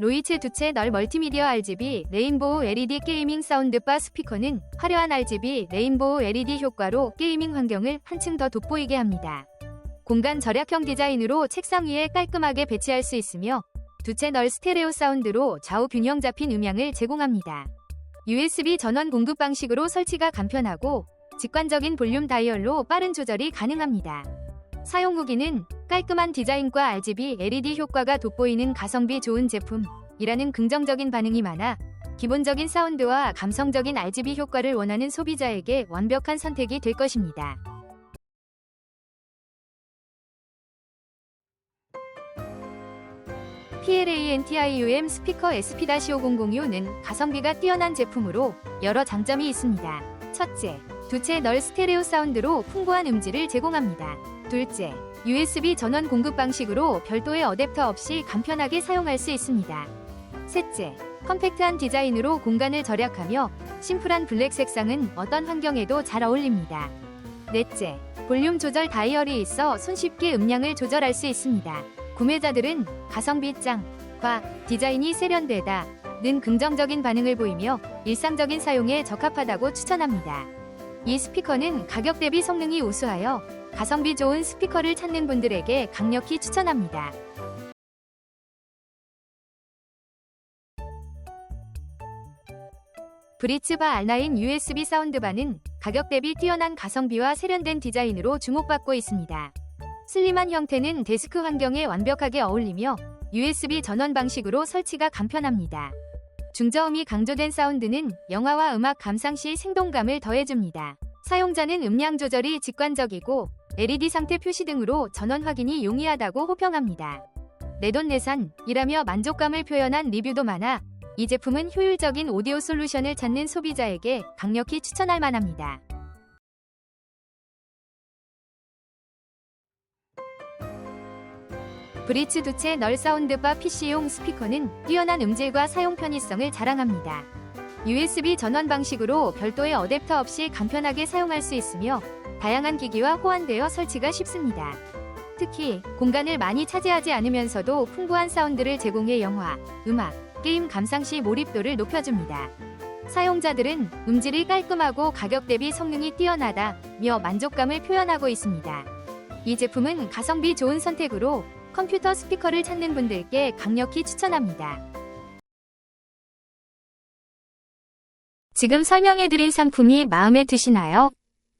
로이체 두체 널 멀티미디어 RGB 레인보우 LED 게이밍 사운드바 스피커는 화려한 RGB 레인보우 LED 효과로 게이밍 환경을 한층 더 돋보이게 합니다. 공간 절약형 디자인으로 책상 위에 깔끔하게 배치할 수 있으며 두 채널 스테레오 사운드로 좌우 균형 잡힌 음향을 제공합니다. USB 전원 공급 방식으로 설치가 간편하고 직관적인 볼륨 다이얼로 빠른 조절이 가능합니다. 사용 후기는 깔끔한 디자인과 RGB LED 효과가 돋보이는 가성비 좋은 제품이라는 긍정적인 반응이 많아 기본적인 사운드와 감성적인 RGB 효과를 원하는 소비자에게 완벽한 선택이 될 것입니다. PLA-NTIUM 스피커 SP-5006는 가성비가 뛰어난 제품으로 여러 장점이 있습니다. 첫째, 두채 널 스테레오 사운드로 풍부한 음질을 제공합니다. 둘째, USB 전원 공급 방식으로 별도의 어댑터 없이 간편하게 사용할 수 있습니다. 셋째, 컴팩트한 디자인으로 공간을 절약하며 심플한 블랙 색상은 어떤 환경에도 잘 어울립니다. 넷째, 볼륨 조절 다이얼이 있어 손쉽게 음량을 조절할 수 있습니다. 구매자들은 가성비 짱과 디자인이 세련되다 는 긍정적인 반응을 보이며 일상적인 사용에 적합하다고 추천합니다. 이 스피커는 가격 대비 성능이 우수하여 가성비 좋은 스피커를 찾는 분들에게 강력히 추천합니다. 브리츠바 R9 USB 사운드바는 가격 대비 뛰어난 가성비와 세련된 디자인으로 주목받고 있습니다. 슬림한 형태는 데스크 환경에 완벽하게 어울리며 USB 전원 방식으로 설치가 간편합니다. 중저음이 강조된 사운드는 영화와 음악 감상 시 생동감을 더해줍니다. 사용자는 음량 조절이 직관적이고 LED 상태 표시 등으로 전원 확인이 용이하다고 호평합니다. 내돈내산이라며 만족감을 표현한 리뷰도 많아 이 제품은 효율적인 오디오 솔루션을 찾는 소비자에게 강력히 추천할 만합니다. 브리츠 두채 널 사운드바 PC용 스피커는 뛰어난 음질과 사용 편의성을 자랑합니다. USB 전원 방식으로 별도의 어댑터 없이 간편하게 사용할 수 있으며 다양한 기기와 호환되어 설치가 쉽습니다. 특히 공간을 많이 차지하지 않으면서도 풍부한 사운드를 제공해 영화, 음악, 게임 감상 시 몰입도를 높여줍니다. 사용자들은 음질이 깔끔하고 가격 대비 성능이 뛰어나다며 만족감을 표현하고 있습니다. 이 제품은 가성비 좋은 선택으로 컴퓨터 스피커를 찾는 분들께 강력히 추천합니다. 지금 설명해드린 상품이 마음에 드시나요?